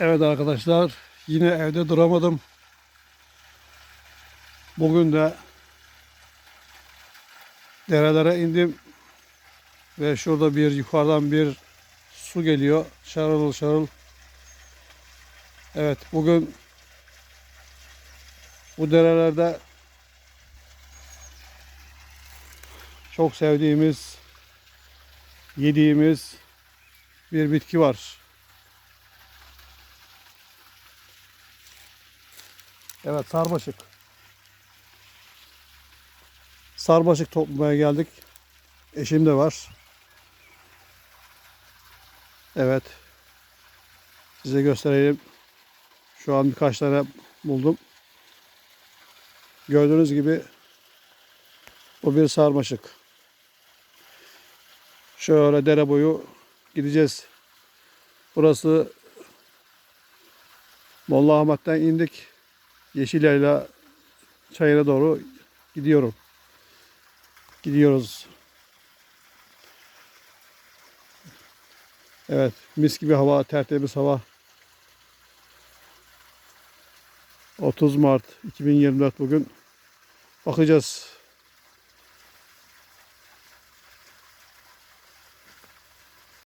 Evet arkadaşlar yine evde duramadım. Bugün de derelere indim ve şurada bir yukarıdan bir su geliyor. Şarıl şarıl. Evet bugün bu derelerde çok sevdiğimiz yediğimiz bir bitki var. Evet sarmaşık. Sarmaşık toplamaya geldik. Eşim de var. Evet. Size göstereyim. Şu an birkaç tane buldum. Gördüğünüz gibi bu bir sarmaşık. Şöyle dere boyu gideceğiz. Burası Molla Ahmet'ten indik. Yeşilyayla çayına doğru gidiyorum. Gidiyoruz. Evet, mis gibi hava, tertemiz hava. 30 Mart 2024 bugün. Bakacağız.